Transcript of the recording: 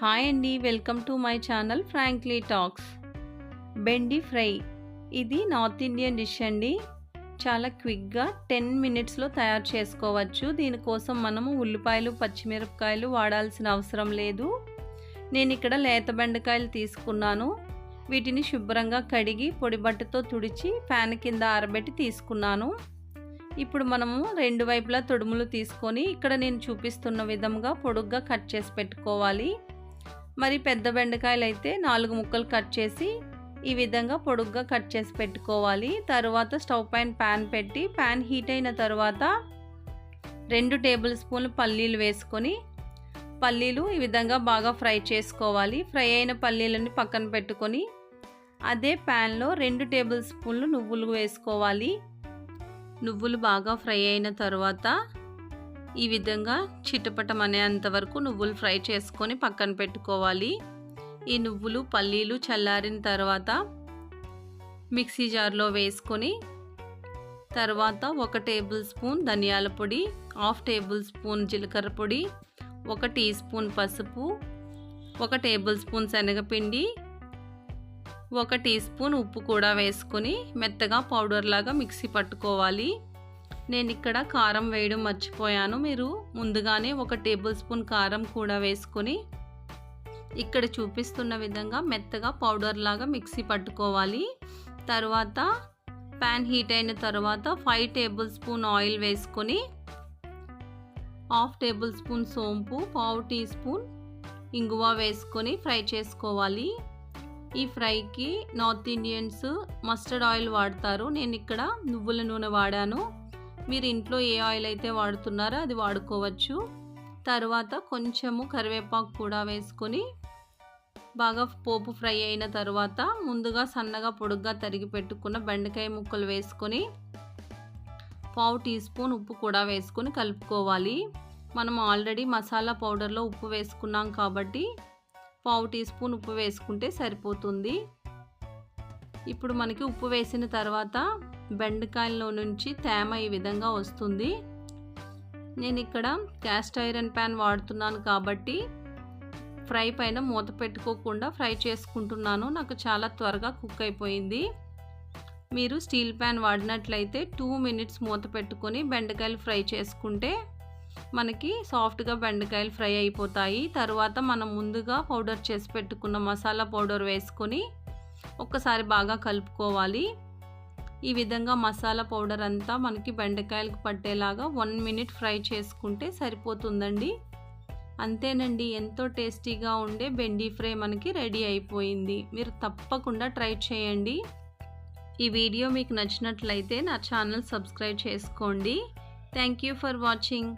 Hi అండి welcome to my channel frankly talks. Bhindi fry. ఇది north Indian dish అండి. చాలా క్విక్గా టెన్ మినిట్స్లో తయారు చేసుకోవచ్చు. దీనికోసం మనము ఉల్లిపాయలు పచ్చిమిరపకాయలు వాడాల్సిన అవసరం లేదు. నేను ఇక్కడ లేత బెండకాయలు తీసుకున్నాను. వీటిని శుభ్రంగా కడిగి పొడి బట్టతో తుడిచి ఫ్యాన్ కింద ఆరబెట్టి తీసుకున్నాను. ఇప్పుడు మనము రెండు వైపులా తొడుములు తీసుకొని ఇక్కడ నేను చూపిస్తున్న విధంగా పొడుగ్గా కట్ చేసి పెట్టుకోవాలి. మరి పెద్ద బెండకాయలు అయితే నాలుగు ముక్కలు కట్ చేసి ఈ విధంగా పొడుగ్గా కట్ చేసి పెట్టుకోవాలి. తర్వాత స్టవ్ పైన ప్యాన్ పెట్టి ప్యాన్ హీట్ అయిన తర్వాత రెండు టేబుల్ స్పూన్లు పల్లీలు వేసుకొని పల్లీలు ఈ విధంగా బాగా ఫ్రై చేసుకోవాలి. ఫ్రై అయిన పల్లీలని పక్కన పెట్టుకొని అదే ప్యాన్లో రెండు టేబుల్ స్పూన్లు నువ్వులు వేసుకోవాలి. నువ్వులు బాగా ఫ్రై అయిన తర్వాత ఈ విధంగా చిటపటం అనేంత వరకు నువ్వులు ఫ్రై చేసుకొని పక్కన పెట్టుకోవాలి. ఈ నువ్వులు పల్లీలు చల్లారిన తర్వాత మిక్సీ జార్లో వేసుకొని తర్వాత ఒక టేబుల్ స్పూన్ ధనియాల పొడి హాఫ్ టేబుల్ స్పూన్ జీలకర్ర పొడి ఒక టీ స్పూన్ పసుపు ఒక టేబుల్ స్పూన్ శనగపిండి ఒక టీ స్పూన్ ఉప్పు కూడా వేసుకొని మెత్తగా పౌడర్ లాగా మిక్సీ పట్టుకోవాలి. నేను ఇక్కడ కారం వేయడం మర్చిపోయాను. మీరు ముందుగానే ఒక టేబుల్ స్పూన్ కారం కూడా వేసుకొని ఇక్కడ చూపిస్తున్న విధంగా మెత్తగా పౌడర్ లాగా మిక్సీ పట్టుకోవాలి. తర్వాత ప్యాన్ హీట్ అయిన తర్వాత ఫైవ్ టేబుల్ స్పూన్ ఆయిల్ వేసుకొని హాఫ్ టేబుల్ స్పూన్ సోంపు పావు టీ స్పూన్ ఇంగువ వేసుకొని ఫ్రై చేసుకోవాలి. ఈ ఫ్రైకి నార్త్ ఇండియన్స్ మస్టర్డ్ ఆయిల్ వాడతారు. నేను ఇక్కడ నువ్వుల నూనె వాడాను. మీరు ఇంట్లో ఏ ఆయిల్ అయితే వాడుతున్నారో అది వాడుకోవచ్చు. తర్వాత కొంచెము కరివేపాకు కూడా వేసుకొని బాగా పోపు ఫ్రై అయిన తర్వాత ముందుగా సన్నగా పొడుగ్గా తరిగి పెట్టుకున్న బెండకాయ ముక్కలు వేసుకొని పావు టీ స్పూన్ ఉప్పు కూడా వేసుకొని కలుపుకోవాలి. మనం ఆల్రెడీ మసాలా పౌడర్లో ఉప్పు వేసుకున్నాం కాబట్టి పావు టీ స్పూన్ ఉప్పు వేసుకుంటే సరిపోతుంది. ఇప్పుడు మనకి ఉప్పు వేసిన తర్వాత బెండకాయల్లో నుంచి తేమ ఈ విధంగా వస్తుంది. నేను ఇక్కడ క్యాస్ట్ ఐరన్ ప్యాన్ వాడుతున్నాను కాబట్టి ఫ్రై పైన మూత పెట్టుకోకుండా ఫ్రై చేసుకుంటున్నాను. నాకు చాలా త్వరగా కుక్ అయిపోయింది. మీరు స్టీల్ ప్యాన్ వాడినట్లయితే టూ మినిట్స్ మూత పెట్టుకొని బెండకాయలు ఫ్రై చేసుకుంటే మనకి సాఫ్ట్గా బెండకాయలు ఫ్రై అయిపోతాయి. తర్వాత మనం ముందుగా పౌడర్ చేసి పెట్టుకున్న మసాలా పౌడర్ వేసుకొని ఒక్కసారి బాగా కలుపుకోవాలి. ఈ విధంగా మసాలా పౌడర్ అంతా మనకి బెండకాయలకు పట్టేలాగా వన్ మినిట్ ఫ్రై చేసుకుంటే సరిపోతుందండి. అంతేనండి ఎంతో టేస్టీగా ఉండే బెండీ ఫ్రై మనకి రెడీ అయిపోయింది. మీరు తప్పకుండా ట్రై చేయండి. ఈ వీడియో మీకు నచ్చినట్లయితే నా ఛానల్ సబ్స్క్రైబ్ చేసుకోండి. Thank you for watching.